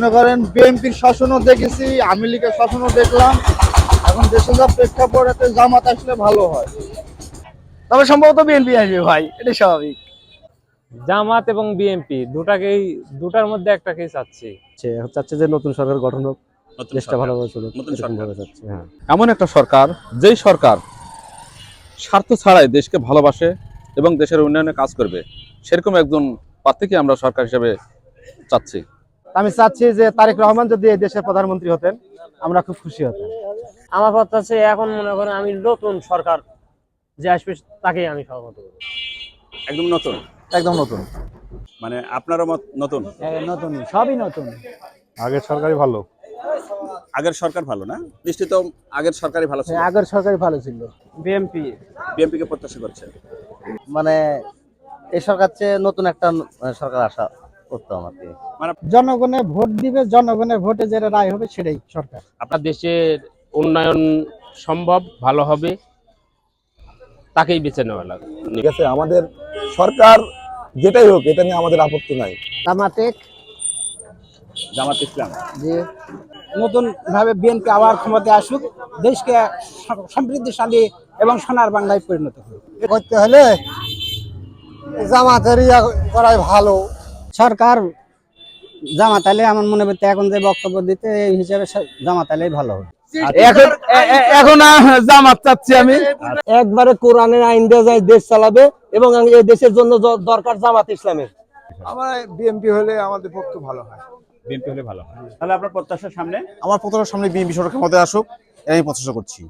মনে করেন বিএনপির শাসনও দেখেছি আওয়ামী লীগের শাসনও দেখলাম। এখন দেশে যা প্রেক্ষাপট এতে জামাত আসলে ভালো হয়। তবে সম্ভবত বিএনপি আসবে ভাই এটা স্বাভাবিক। জামাত এবং বিএনপি দুটাকেই দুটার মধ্যে একটাকেই চাচ্ছি। চাচ্ছে যে নতুন সরকার গঠন হোক দেশটা। ভালোভাবে চলুক হ্যাঁ। এমন একটা সরকার যেই সরকার স্বার্থ ছাড়াই দেশকে ভালোবাসে এবং দেশের উন্নয়নে কাজ করবে সেরকম একজন প্রার্থীকে আমরা সরকার হিসেবে চাচ্ছি। আমি চাচ্ছি যে তারেক রহমান যদি এই দেশের প্রধানমন্ত্রী হতেন আমরা খুব খুশি হতাম। আমার কথা আছে এখন মনে করেন আমি নতুন সরকার যে আসবে তাকেই আমি সহমত করব। একদম নতুন? একদম নতুন। মানে আপনারও মত নতুন? নতুন সবই নতুন। আগের সরকারই ভালো। আগের সরকার ভালো না? দৃষ্টিত আগের সরকারই ভালো ছিল। আগের সরকারই ভালো ছিল। BMP BNP. কে প্রত্যাশা করছে মানে এই সরকার চেয়ে নতুন একটা সরকার আসা। করতাম আর কি জনগণে ভোট দিবে জনগণের ভোটে যেটা রায় হবে সেটাই সরকার। আপনার দেশের উন্নয়ন সম্ভব ভালো হবে তাকেই বেছে নেওয়া লাগবে। ঠিক আছে আমাদের সরকার যেটাই হোক এটা নিয়ে আমাদের আপত্তি নাই। তামাতেক জামাত ইসলাম। যে নতুন ভাবে বিএনপি আবার ক্ষমতায় আসুক দেশকে সমৃদ্ধিশালী এবং সোনার বাংলায় পরিণত করুক করতে হলে জামাতেরই করাই ভালো। সরকার জামাত আলী আমার মনে করতে এখন যে বক্তব্য দিতে এই হিসাবে জামাত আলী ভালো হবে। এখন জামাত চাচ্ছি আমি। একবারে কোরআনের আইন দিয়ে যায় দেশ চালাবে এবং এই দেশের জন্য দরকার জামাত ইসলামের। আমার বিএনপি হলে আমাদের পক্ষে ভালো হয়। বিএনপি হলে ভালো হয়। তাহলে আপনার প্রত্যাশার সামনে? আমার প্রথম সামনে বিএনপি সরকার ক্ষমতায় আসুক আমি প্রত্যাশা করছি।